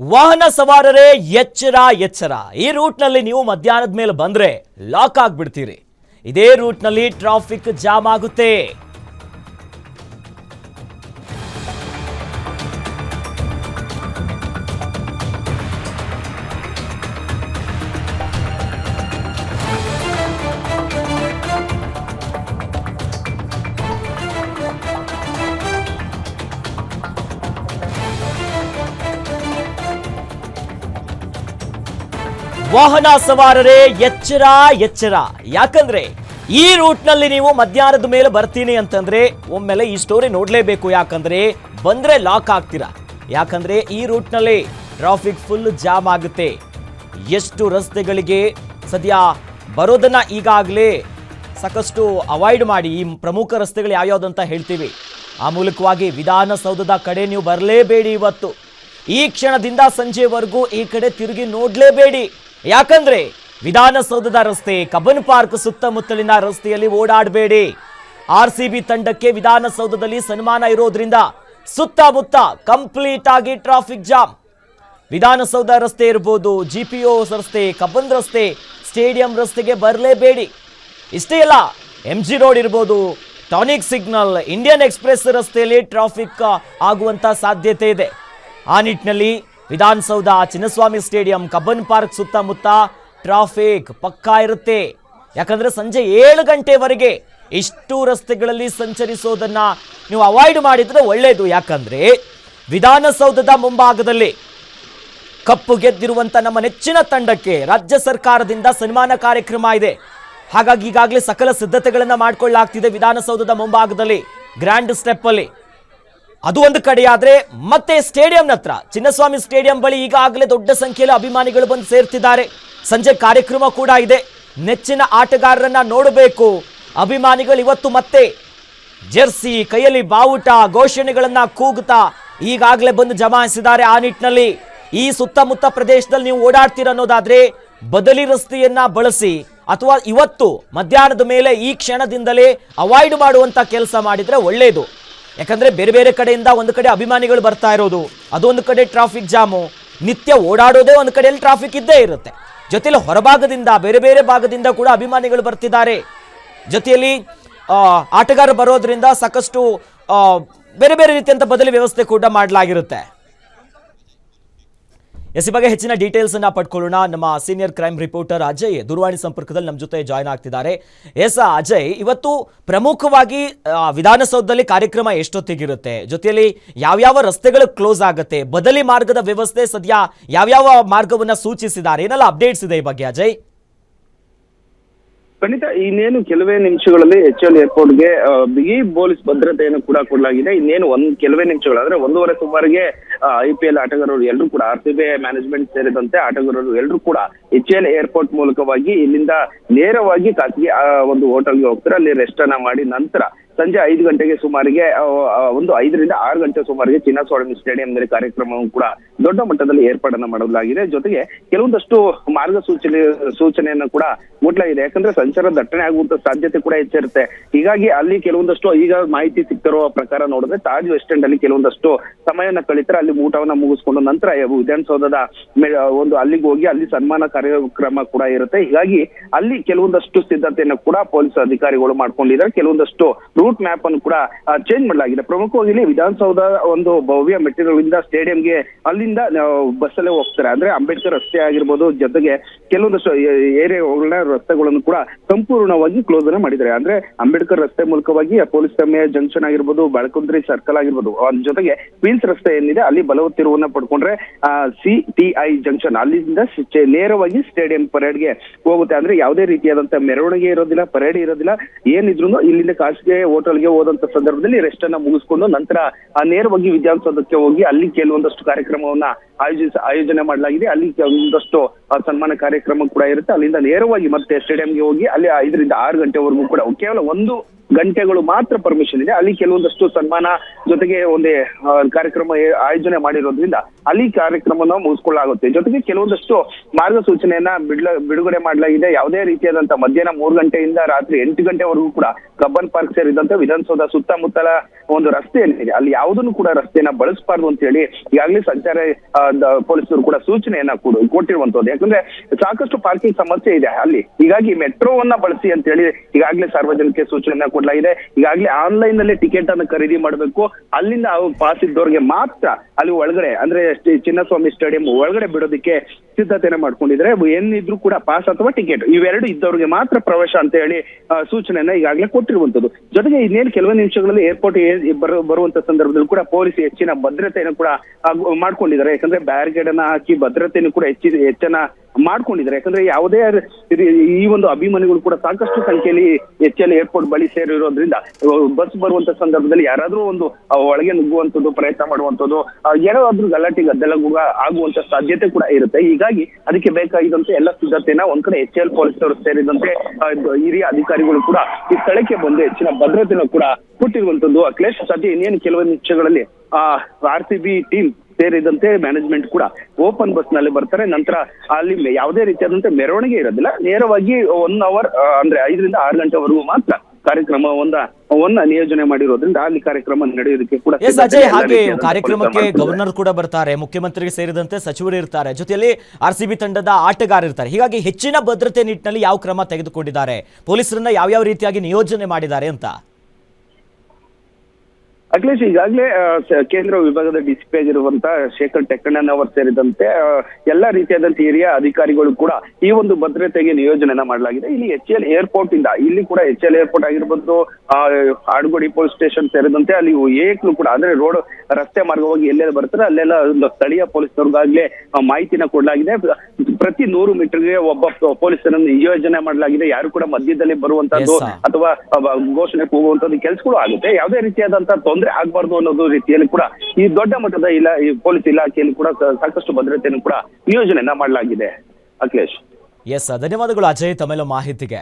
ವಾಹನ ಸವಾರರೇ ಎಚ್ಚರ ಎಚ್ಚರ. ಈ ರೂಟ್ನಲ್ಲಿ ನೀವು ಮಧ್ಯಾಹ್ನದ ಮೇಲೆ ಬಂದ್ರೆ ಲಾಕ್ ಆಗಿಬಿಡ್ತೀರಿ. ಇದೇ ರೂಟ್ನಲ್ಲಿ ಟ್ರಾಫಿಕ್ ಜಾಮ್ ಆಗುತ್ತೆ. ವಾಹನ ಸವಾರರೇ, ಎಚ್ಚರ ಎಚ್ಚರ. ಯಾಕಂದ್ರೆ ಈ ರೂಟ್ನಲ್ಲಿ ನೀವು ಮಧ್ಯಾಹ್ನದ ಮೇಲೆ ಬರ್ತೀನಿ ಅಂತಂದ್ರೆ ಒಮ್ಮೆಲೆ ಈ ಸ್ಟೋರಿ ನೋಡ್ಲೇಬೇಕು. ಯಾಕಂದ್ರೆ ಬಂದ್ರೆ ಲಾಕ್ ಆಗ್ತೀರಾ? ಯಾಕಂದ್ರೆ ಈ ರೂಟ್ನಲ್ಲಿ ಟ್ರಾಫಿಕ್ ಫುಲ್ ಜಾಮ್ ಆಗುತ್ತೆ. ಎಷ್ಟು ರಸ್ತೆಗಳಿಗೆ ಸದ್ಯ ಬರೋದನ್ನ ಈಗಾಗಲೇ ಸಾಕಷ್ಟು ಅವಾಯ್ಡ್ ಮಾಡಿ ಈ ಪ್ರಮುಖ ರಸ್ತೆಗಳು ಯಾವ್ಯಾವ್ದು ಅಂತ ಹೇಳ್ತೀವಿ. ಆ ಮೂಲಕವಾಗಿ ವಿಧಾನಸೌಧದ ಕಡೆ ನೀವು ಬರಲೇಬೇಡಿ ಇವತ್ತು. ಈ ಕ್ಷಣದಿಂದ ಸಂಜೆವರೆಗೂ ಈ ಕಡೆ ತಿರುಗಿ ನೋಡ್ಲೇಬೇಡಿ. ಯಾಕಂದ್ರೆ ವಿಧಾನಸೌಧದ ರಸ್ತೆ, ಕಬ್ಬನ್ ಪಾರ್ಕ್ ಸುತ್ತಮುತ್ತಲಿನ ರಸ್ತೆಯಲ್ಲಿ ಓಡಾಡಬೇಡಿ. ಆರ್ ಸಿ ಬಿ ತಂಡಕ್ಕೆ ವಿಧಾನಸೌಧದಲ್ಲಿ ಸನ್ಮಾನ ಇರೋದ್ರಿಂದ ಸುತ್ತಮುತ್ತ ಕಂಪ್ಲೀಟ್ ಆಗಿ ಟ್ರಾಫಿಕ್ ಜಾಮ್ ವಿಧಾನಸೌಧ ರಸ್ತೆ ಇರ್ಬೋದು ಜಿ ಪಿ ಒ ರಸ್ತೆ, ಕಬ್ಬನ್ ರಸ್ತೆ, ಸ್ಟೇಡಿಯಂ ರಸ್ತೆಗೆ ಬರಲೇಬೇಡಿ. ಇಷ್ಟೇ ಅಲ್ಲ ಎಂ ಜಿ ರೋಡ್ ಇರ್ಬೋದು ಟಾನಿಕ್ ಸಿಗ್ನಲ್ ಇಂಡಿಯನ್ ಎಕ್ಸ್ಪ್ರೆಸ್ ರಸ್ತೆಯಲ್ಲಿ ಟ್ರಾಫಿಕ್ ಆಗುವಂತ ಸಾಧ್ಯತೆ ಇದೆ. ಆ ನಿಟ್ಟಿನಲ್ಲಿ Vidhana Soudha Chinnaswamy stadium, Cubbon park ಸುತ್ತಮುತ್ತ ಟ್ರಾಫಿಕ್ ಪಕ್ಕಾ ಇರುತ್ತೆ. ಯಾಕಂದ್ರೆ ಸಂಜೆ ಏಳು ಗಂಟೆವರೆಗೆ ಇಷ್ಟು ರಸ್ತೆಗಳಲ್ಲಿ ಸಂಚರಿಸೋದನ್ನ ನೀವು ಅವಾಯ್ಡ್ ಮಾಡಿದ್ರೆ ಒಳ್ಳೆಯದು ಯಾಕಂದ್ರೆ ವಿಧಾನಸೌಧದ ಮುಂಭಾಗದಲ್ಲಿ ಕಪ್ಪು ಗೆದ್ದಿರುವಂತ ನಮ್ಮ ನೆಚ್ಚಿನ ತಂಡಕ್ಕೆ ರಾಜ್ಯ ಸರ್ಕಾರದಿಂದ ಸನ್ಮಾನ ಕಾರ್ಯಕ್ರಮ ಇದೆ. ಹಾಗಾಗಿ ಈಗಾಗಲೇ ಸಕಲ ಸಿದ್ಧತೆಗಳನ್ನ ಮಾಡಿಕೊಳ್ಳಲಾಗ್ತಿದೆ ವಿಧಾನಸೌಧದ ಮುಂಭಾಗದಲ್ಲಿ. ಗ್ರ್ಯಾಂಡ್ ಸ್ಟೆಪ್ ಅಲ್ಲಿ ಅದು ಒಂದು ಕಡೆ ಆದ್ರೆ ಮತ್ತೆ ಸ್ಟೇಡಿಯಂ ಹತ್ರ, ಚಿನ್ನಸ್ವಾಮಿ ಸ್ಟೇಡಿಯಂ ಬಳಿ ಈಗಾಗಲೇ ದೊಡ್ಡ ಸಂಖ್ಯೆಯಲ್ಲಿ ಅಭಿಮಾನಿಗಳು ಬಂದು ಸೇರ್ತಿದ್ದಾರೆ. ಸಂಜೆ ಕಾರ್ಯಕ್ರಮ ಕೂಡ ಇದೆ. ನೆಚ್ಚಿನ ಆಟಗಾರರನ್ನ ನೋಡಬೇಕು. ಅಭಿಮಾನಿಗಳು ಇವತ್ತು ಮತ್ತೆ ಜೆರ್ಸಿ, ಕೈಯಲ್ಲಿ ಬಾವುಟ, ಘೋಷಣೆಗಳನ್ನ ಕೂಗುತ್ತಾ ಈಗಾಗಲೇ ಬಂದು ಜಮಾಯಿಸಿದ್ದಾರೆ ಆ ನಿಟ್ಟಿನಲ್ಲಿ. ಈ ಸುತ್ತಮುತ್ತ ಪ್ರದೇಶದಲ್ಲಿ ನೀವು ಓಡಾಡ್ತೀರ ಅನ್ನೋದಾದ್ರೆ ಬದಲಿ ರಸ್ತೆಯನ್ನ ಬಳಸಿ ಅಥವಾ ಇವತ್ತು ಮಧ್ಯಾಹ್ನದ ಮೇಲೆ ಈ ಕ್ಷಣದಿಂದಲೇ ಅವಾಯ್ಡ್ ಮಾಡುವಂತ ಕೆಲಸ ಮಾಡಿದ್ರೆ ಒಳ್ಳೆಯದು ಯಾಕಂದ್ರೆ ಬೇರೆ ಬೇರೆ ಕಡೆಯಿಂದ ಒಂದು ಕಡೆ ಅಭಿಮಾನಿಗಳು ಬರ್ತಾ ಇರೋದು, ಅದೊಂದು ಕಡೆ ಟ್ರಾಫಿಕ್ ಜಾಮು ನಿತ್ಯ ಓಡಾಡೋದೇ ಒಂದು ಕಡೆಯಲ್ಲಿ ಟ್ರಾಫಿಕ್ ಇದ್ದೇ ಇರುತ್ತೆ. ಜೊತೆಯಲ್ಲಿ ಹೊರಭಾಗದಿಂದ, ಬೇರೆ ಬೇರೆ ಭಾಗದಿಂದ ಕೂಡ ಅಭಿಮಾನಿಗಳು ಬರ್ತಿದ್ದಾರೆ. ಜೊತೆಯಲ್ಲಿ ಆಟಗಾರ ಬರೋದ್ರಿಂದ ಸಾಕಷ್ಟು ಬೇರೆ ಬೇರೆ ರೀತಿಯಂತ ಬದಲಿ ವ್ಯವಸ್ಥೆ ಕೂಡ ಮಾಡಲಾಗಿರುತ್ತೆ. ಎಸ್ ಬಗ್ಗೆ ಹೆಚ್ಚಿನ ಡೀಟೇಲ್ಸ್ ಅನ್ನ ಪಡ್ಕೊಳ್ಳೋಣ. ನಮ್ಮ ಸೀನಿಯರ್ ಕ್ರೈಮ್ ರಿಪೋರ್ಟರ್ ಅಜಯ್ ದೂರವಾಣಿ ಸಂಪರ್ಕದಲ್ಲಿ ನಮ್ಮ ಜೊತೆ ಜಾಯ್ನ್ ಆಗ್ತಿದ್ದಾರೆ. ಎಸ್ ಅಜಯ್ ಇವತ್ತು ಪ್ರಮುಖವಾಗಿ ವಿಧಾನಸೌಧದಲ್ಲಿ ಕಾರ್ಯಕ್ರಮ ಎಷ್ಟೊತ್ತಿಗಿರುತ್ತೆ? ಜೊತೆಯಲ್ಲಿ ಯಾವ್ಯಾವ ರಸ್ತೆಗಳು ಕ್ಲೋಸ್ ಆಗುತ್ತೆ? ಬದಲಿ ಮಾರ್ಗದ ವ್ಯವಸ್ಥೆ ಸದ್ಯ ಯಾವ್ಯಾವ ಮಾರ್ಗವನ್ನ ಸೂಚಿಸಿದ್ದಾರೆ? ಏನೆಲ್ಲ ಅಪ್ಡೇಟ್ಸ್ ಇದೆ ಈ ಬಗ್ಗೆ ಅಜಯ್? ಖಂಡಿತ ಇನ್ನೇನು ಕೆಲವೇ ನಿಮಿಷಗಳಲ್ಲಿ ಎಚ್ ಎಲ್ ಏರ್ಪೋರ್ಟ್ಗೆ ಆ, ಬಿಗಿ ಪೊಲೀಸ್ ಭದ್ರತೆಯನ್ನು ಕೂಡ ಕೊಡಲಾಗಿದೆ. ಇನ್ನೇನು ಒಂದ್ ಕೆಲವೇ ನಿಮಿಷಗಳು ಅಂದ್ರೆ ಒಂದೂವರೆ ಸುಮಾರಿಗೆ ಐ ಪಿ ಎಲ್ ಆಟಗಾರರು ಎಲ್ಲರೂ ಕೂಡ ಆರ್ ಸಿ ಬಿ ಮ್ಯಾನೇಜ್ಮೆಂಟ್ ಸೇರಿದಂತೆ ಆಟಗಾರರು ಎಲ್ಲರೂ ಕೂಡ ಎಚ್ ಎಲ್ ಏರ್ಪೋರ್ಟ್ ಮೂಲಕವಾಗಿ ಇಲ್ಲಿಂದ ನೇರವಾಗಿ ಖಾಸಗಿ ಒಂದು ಹೋಟೆಲ್ಗೆ ಹೋಗ್ತಾರೆ. ಅಲ್ಲಿ ರೆಸ್ಟ್ ಅನ್ನ ಮಾಡಿ ನಂತರ ಸಂಜೆ ಐದು ಗಂಟೆಗೆ ಸುಮಾರಿಗೆ ಒಂದು ಐದರಿಂದ ಆರು ಗಂಟೆ ಸುಮಾರಿಗೆ ಚಿನ್ನಸ್ವಾಮಿ ಸ್ಟೇಡಿಯಂನಲ್ಲಿ ಕಾರ್ಯಕ್ರಮವನ್ನು ಕೂಡ ದೊಡ್ಡ ಮಟ್ಟದಲ್ಲಿ ಏರ್ಪಾಡನ್ನ ಮಾಡಲಾಗಿದೆ. ಜೊತೆಗೆ ಕೆಲವೊಂದಷ್ಟು ಮಾರ್ಗಸೂಚನೆ ಸೂಚನೆಯನ್ನು ಕೂಡ ಮುಟ್ಲಾಗಿದೆ ಯಾಕಂದ್ರೆ ಸಂಚಾರ ದಟ್ಟಣೆ ಆಗುವಂತ ಸಾಧ್ಯತೆ ಕೂಡ ಹೆಚ್ಚಿರುತ್ತೆ. ಹೀಗಾಗಿ ಅಲ್ಲಿ ಕೆಲವೊಂದಷ್ಟು ಈಗ ಮಾಹಿತಿ ಸಿಗ್ತಿರೋ ಪ್ರಕಾರ ನೋಡಿದ್ರೆ ತಾಜ್ ವೆಸ್ಟ್ ಎಂಡ್ ಅಲ್ಲಿ ಕೆಲವೊಂದಷ್ಟು ಸಮಯವನ್ನು ಕಳೀತಾರೆ. ಅಲ್ಲಿ ಊಟವನ್ನ ಮುಗಿಸ್ಕೊಂಡು ನಂತರ ವಿಧಾನಸೌಧದ ಒಂದು ಅಲ್ಲಿಗೆ ಹೋಗಿ ಅಲ್ಲಿ ಸನ್ಮಾನ ಕಾರ್ಯಕ್ರಮ ಕೂಡ ಇರುತ್ತೆ. ಹೀಗಾಗಿ ಅಲ್ಲಿ ಕೆಲವೊಂದಷ್ಟು ಸಿದ್ಧತೆಯನ್ನು ಕೂಡ ಪೊಲೀಸ್ ಅಧಿಕಾರಿಗಳು ಮಾಡ್ಕೊಂಡಿದ್ದಾರೆ. ಕೆಲವೊಂದಷ್ಟು ರೂಟ್ ಮ್ಯಾಪ್ ಅನ್ನು ಕೂಡ ಚೇಂಜ್ ಮಾಡಲಾಗಿದೆ. ಪ್ರಮುಖವಾಗಿ ಇಲ್ಲಿ ವಿಧಾನಸೌಧ ಒಂದು ಭವ್ಯ ಮೆಟ್ಟಿಲುಗಳಿಂದ ಸ್ಟೇಡಿಯಂಗೆ ಅಲ್ಲಿಂದ ಬಸ್ ಅಲ್ಲೇ ಹೋಗ್ತಾರೆ. ಅಂದ್ರೆ ಅಂಬೇಡ್ಕರ್ ರಸ್ತೆ ಆಗಿರ್ಬೋದು, ಜೊತೆಗೆ ಕೆಲವೊಂದಷ್ಟು ಏರಿಯಾಗಳ ರಸ್ತೆಗಳನ್ನು ಕೂಡ ಸಂಪೂರ್ಣವಾಗಿ ಕ್ಲೋಸ್ ಅನ್ನ ಮಾಡಿದ್ದಾರೆ. ಅಂದ್ರೆ ಅಂಬೇಡ್ಕರ್ ರಸ್ತೆ ಮೂಲಕವಾಗಿ ಪೊಲೀಸ್ ಠಾಣೆ ಜಂಕ್ಷನ್ ಆಗಿರ್ಬೋದು, ಬಳಕುಂದ್ರಿ ಸರ್ಕಲ್ ಆಗಿರ್ಬೋದು ಅದ್ರ ಜೊತೆಗೆ ಕ್ವೀನ್ಸ್ ರಸ್ತೆ ಏನಿದೆ, ಅಲ್ಲಿ ಬಲವ ತಿರುವನ್ನ ಪಡ್ಕೊಂಡ್ರೆ ಸಿ ಟಿ ಐ ಜಂಕ್ಷನ್ ಅಲ್ಲಿಂದ ನೇರವಾಗಿ ಸ್ಟೇಡಿಯಂ ಪರೇಡ್ಗೆ ಹೋಗುತ್ತೆ. ಅಂದ್ರೆ ಯಾವುದೇ ರೀತಿಯಾದಂತ ಮೆರವಣಿಗೆ ಇರೋದಿಲ್ಲ, ಪರೇಡ್ ಇರೋದಿಲ್ಲ. ಏನಿದ್ರು ಇಲ್ಲಿಂದ ಖಾಸಗಿ ಹೋಟೆಲ್ಗೆ ಹೋದಂತ ಸಂದರ್ಭದಲ್ಲಿ ರೆಸ್ಟ್ ಅನ್ನ ಮುಗಿಸ್ಕೊಂಡು ನಂತರ ನೇರವಾಗಿ ವಿಧಾನಸೌಧಕ್ಕೆ ಹೋಗಿ ಅಲ್ಲಿ ಕೆಲವೊಂದಷ್ಟು ಕಾರ್ಯಕ್ರಮವನ್ನ ಆಯೋಜಿಸ ಆಯೋಜನೆ ಮಾಡಲಾಗಿದೆ. ಅಲ್ಲಿ ಆ, ಸನ್ಮಾನ ಕಾರ್ಯಕ್ರಮ ಕೂಡ ಇರುತ್ತೆ. ಅಲ್ಲಿಂದ ನೇರವಾಗಿ ಮತ್ತೆ ಸ್ಟೇಡಿಯಂಗೆ ಹೋಗಿ ಅಲ್ಲಿ ಐದರಿಂದ ಆರು ಗಂಟೆವರೆಗೂ ಕೂಡ ಕೇವಲ ಒಂದು ಗಂಟೆಗಳು ಮಾತ್ರ ಪರ್ಮಿಷನ್ ಇದೆ. ಅಲ್ಲಿ ಕೆಲವೊಂದಷ್ಟು ಸನ್ಮಾನ ಜೊತೆಗೆ ಒಂದೇ ಕಾರ್ಯಕ್ರಮ ಆಯೋಜನೆ ಮಾಡಿರೋದ್ರಿಂದ ಅಲ್ಲಿ ಕಾರ್ಯಕ್ರಮನ ಮುಗಿಸ್ಕೊಳ್ಳಾಗುತ್ತೆ ಜೊತೆಗೆ ಕೆಲವೊಂದಷ್ಟು ಮಾರ್ಗಸೂಚನೆಯನ್ನ ಬಿಡ್ಲ, ಬಿಡುಗಡೆ ಮಾಡಲಾಗಿದೆ. ಯಾವುದೇ ರೀತಿಯಾದಂತಹ ಮಧ್ಯಾಹ್ನ ಮೂರು ಗಂಟೆಯಿಂದ ರಾತ್ರಿ ಎಂಟು ಗಂಟೆವರೆಗೂ ಕೂಡ ಕಬ್ಬನ್ ಪಾರ್ಕ್ ಸೇರಿದಂತೆ ವಿಧಾನಸೌಧ ಸುತ್ತಮುತ್ತಲ ಒಂದು ರಸ್ತೆ ಏನಿದೆ ಅಲ್ಲಿ ಯಾವುದನ್ನು ಕೂಡ ರಸ್ತೆಯನ್ನ ಬಳಸಬಾರ್ದು ಅಂತ ಹೇಳಿ ಈಗಾಗಲೇ ಸಂಚಾರ ಪೊಲೀಸರು ಕೂಡ ಸೂಚನೆಯನ್ನ ಕೊಟ್ಟಿರುವಂತದ್ದು. ಯಾಕಂದ್ರೆ ಸಾಕಷ್ಟು ಪಾರ್ಕಿಂಗ್ ಸಮಸ್ಯೆ ಇದೆ ಅಲ್ಲಿ. ಹೀಗಾಗಿ ಮೆಟ್ರೋವನ್ನ ಬಳಸಿ ಅಂತ ಹೇಳಿ ಈಗಾಗಲೇ ಸಾರ್ವಜನಿಕ ಸೂಚನೆಯನ್ನ ಕೊಡಲಾಗಿದೆ. ಈಗಾಗಲೇ ಆನ್ಲೈನ್ನಲ್ಲಿ ಟಿಕೆಟ್ ಅನ್ನು ಖರೀದಿ ಮಾಡಬೇಕು. ಅಲ್ಲಿಂದ ಪಾಸ್ ಇದ್ದವ್ರಿಗೆ ಮಾತ್ರ ಅಲ್ಲಿ ಒಳಗಡೆ, ಅಂದ್ರೆ ಚಿನ್ನಸ್ವಾಮಿ ಸ್ಟೇಡಿಯಂ ಒಳಗಡೆ ಬಿಡೋದಕ್ಕೆ ಸಿದ್ಧತೆನ ಮಾಡ್ಕೊಂಡಿದ್ರೆ ಏನಿದ್ರು ಕೂಡ ಪಾಸ್ ಅಥವಾ ಟಿಕೆಟ್. ಇವೆರಡು ಇದ್ದವ್ರಿಗೆ ಮಾತ್ರ ಪ್ರವೇಶ ಅಂತ ಹೇಳಿ ಸೂಚನೆಯನ್ನ ಈಗಾಗಲೇ ಕೊಟ್ಟಿರುವಂತದ್ದು ಜೊತೆಗೆ ಇನ್ನೇನು ಕೆಲವೇ ನಿಮಿಷಗಳಲ್ಲಿ ಏರ್ಪೋರ್ಟ್ ಬರು ಬರುವಂತ ಸಂದರ್ಭದಲ್ಲಿ ಕೂಡ ಪೊಲೀಸ್ ಹೆಚ್ಚಿನ ಭದ್ರತೆಯನ್ನು ಕೂಡ ಮಾಡ್ಕೊಂಡಿದ್ದಾರೆ. ಯಾಕಂದ್ರೆ ಬ್ಯಾರಿಕೇಡ್ ಅನ್ನ ಹಾಕಿ ಭದ್ರತೆಯನ್ನು ಕೂಡ ಹೆಚ್ಚಿನ, ಹೆಚ್ಚನ ಮಾಡ್ಕೊಂಡಿದ್ದಾರೆ. ಯಾಕಂದ್ರೆ ಯಾವುದೇ ಈ ಒಂದು ಅಭಿಮಾನಿಗಳು ಕೂಡ ಸಾಕಷ್ಟು ಸಂಖ್ಯೆಯಲ್ಲಿ ಎಲ್ ಏರ್ಪೋರ್ಟ್ ಬಳಿ ಸೇರಿರೋದ್ರಿಂದ ಬಸ್ ಬರುವಂತ ಸಂದರ್ಭದಲ್ಲಿ ಯಾರಾದ್ರೂ ಒಂದು ಒಳಗೆ ನುಗ್ಗುವಂಥದ್ದು, ಪ್ರಯತ್ನ ಮಾಡುವಂತದ್ದು ಯಾರಾದ್ರೂ ಗಲಾಟೆ, ಗದ್ದಲ ಆಗುವಂತ ಸಾಧ್ಯತೆ ಕೂಡ ಇರುತ್ತೆ. ಹೀಗಾಗಿ ಅದಕ್ಕೆ ಬೇಕಾಗಿದ್ದಂತೆ ಎಲ್ಲ ಸಿದ್ಧತೆನ ಒಂದ್ ಕಡೆ ಎಚ್ ಎಲ್ ಪೊಲೀಸರು ಸೇರಿದಂತೆ ಹಿರಿಯ ಅಧಿಕಾರಿಗಳು ಕೂಡ ಈ ಸ್ಥಳಕ್ಕೆ ಬಂದು ಹೆಚ್ಚಿನ ಭದ್ರತೆಯನ್ನು ಕೂಡ ಕೊಟ್ಟಿರುವಂತದ್ದು ಅಖಿಲೇಶ್, ಸದ್ಯ ಇನ್ನೇನು ಕೆಲವೊಂದು ನಿಮಿಷಗಳಲ್ಲಿ ಆರ್ ಸಿ ಬಿ ಟೀಮ್ ಸೇರಿದಂತೆ ಮ್ಯಾನೇಜ್ಮೆಂಟ್ ಕೂಡ ಓಪನ್ ಬಸ್ನಲ್ಲಿ ಬರ್ತಾರೆ. ನಂತರ ಅಲ್ಲಿ ಯಾವುದೇ ರೀತಿಯಾದಂತೆ ಮೆರವಣಿಗೆ ಇರೋದಿಲ್ಲ. ನೇರವಾಗಿ ಒನ್ ಅವರ್ ಅಂದ್ರೆ ಐದರಿಂದ ಆರು ಗಂಟೆವರೆಗೂ ಮಾತ್ರ ಕಾರ್ಯಕ್ರಮ ಒಂದ ಒಂದ ನಿಯೋಜನೆ ಮಾಡಿರೋದ್ರಿಂದ ಅಲ್ಲಿ ಕಾರ್ಯಕ್ರಮ ನಡೆಯೋದಕ್ಕೆ ಕೂಡ ಅಜಯ್ ಹಾಗೆ ಕಾರ್ಯಕ್ರಮಕ್ಕೆ ಗವರ್ನರ್ ಕೂಡ ಬರ್ತಾರೆ ಮುಖ್ಯಮಂತ್ರಿಗೆ ಸೇರಿದಂತೆ ಸಚಿವರು ಇರ್ತಾರೆ. ಜೊತೆಯಲ್ಲಿ ಆರ್ ಸಿ ಬಿ ತಂಡದ ಆಟಗಾರ ಇರ್ತಾರೆ. ಹೀಗಾಗಿ ಹೆಚ್ಚಿನ ಭದ್ರತೆ ನಿಟ್ಟಿನಲ್ಲಿ ಯಾವ ಕ್ರಮ ತೆಗೆದುಕೊಂಡಿದ್ದಾರೆ? ಪೊಲೀಸರನ್ನ ಯಾವ್ಯಾವ ರೀತಿಯಾಗಿ ನಿಯೋಜನೆ ಮಾಡಿದ್ದಾರೆ ಅಂತ? ಅಖಿಲೇಶ್ ಈಗಾಗಲೇ ಕೇಂದ್ರ ವಿಭಾಗದ ಡಿಸಿಪಿ ಆಗಿರುವಂತ ಶೇಖರ್ ಟೆಕ್ಕಣ್ಣನ್ ಅವರು ಸೇರಿದಂತೆ ಎಲ್ಲಾ ರೀತಿಯಾದಂತ ಹಿರಿಯ ಅಧಿಕಾರಿಗಳು ಕೂಡ ಈ ಒಂದು ಭದ್ರತೆಗೆ ನಿಯೋಜನೆಯನ್ನ ಮಾಡಲಾಗಿದೆ. ಇಲ್ಲಿ ಎಚ್ ಎಲ್ ಏರ್ಪೋರ್ಟ್ ಇಂದ ಇಲ್ಲಿ ಕೂಡ ಎಚ್ ಎಲ್ ಏರ್ಪೋರ್ಟ್ ಆಗಿರ್ಬೋದು ಆ, ಆಡುಗೋಡಿ ಪೊಲೀಸ್ ಸ್ಟೇಷನ್ ಸೇರಿದಂತೆ ಅಲ್ಲಿ ಏಕ್ಲು ಕೂಡ ಅಂದ್ರೆ ರೋಡ್ ರಸ್ತೆ ಮಾರ್ಗವಾಗಿ ಎಲ್ಲೆಲ್ಲ ಬರ್ತಾರೆ ಅಲ್ಲೆಲ್ಲ ಒಂದು ಸ್ಥಳೀಯ ಪೊಲೀಸ್ನವ್ರಿಗಾಗ್ಲೇ ಮಾಹಿತಿನ ಕೊಡಲಾಗಿದೆ. ಪ್ರತಿ ನೂರು ಮೀಟರ್ಗೆ ಒಬ್ಬ ಪೊಲೀಸರನ್ನು ನಿಯೋಜನೆ ಮಾಡಲಾಗಿದೆ. ಯಾರು ಕೂಡ ಮಧ್ಯದಲ್ಲಿ ಬರುವಂತದ್ದು ಅಥವಾ ಘೋಷಣೆ ಹೋಗುವಂತದ್ದು ಕೆಲಸಗಳು ಆಗುತ್ತೆ. ಯಾವುದೇ ರೀತಿಯಾದಂತಹ ತೊಂದರೆ ಆಗಬಾರ್ದು ಅನ್ನೋದು ರೀತಿಯಲ್ಲಿ ಕೂಡ ಈ ದೊಡ್ಡ ಮಟ್ಟದ ಇಲ್ಲ ಈ ಪೊಲೀಸ್ ಇಲಾಖೆಯಲ್ಲಿ ಕೂಡ ಸಾಕಷ್ಟು ಭದ್ರತೆಯನ್ನು ಕೂಡ ನಿಯೋಜನೆಯನ್ನ ಮಾಡಲಾಗಿದೆ. ಅಖಿಲೇಶ್. ಎಸ್ ಧನ್ಯವಾದಗಳು ಅಜಯ್ ತಮ್ಮೆಲ್ಲ ಮಾಹಿತಿಗೆ.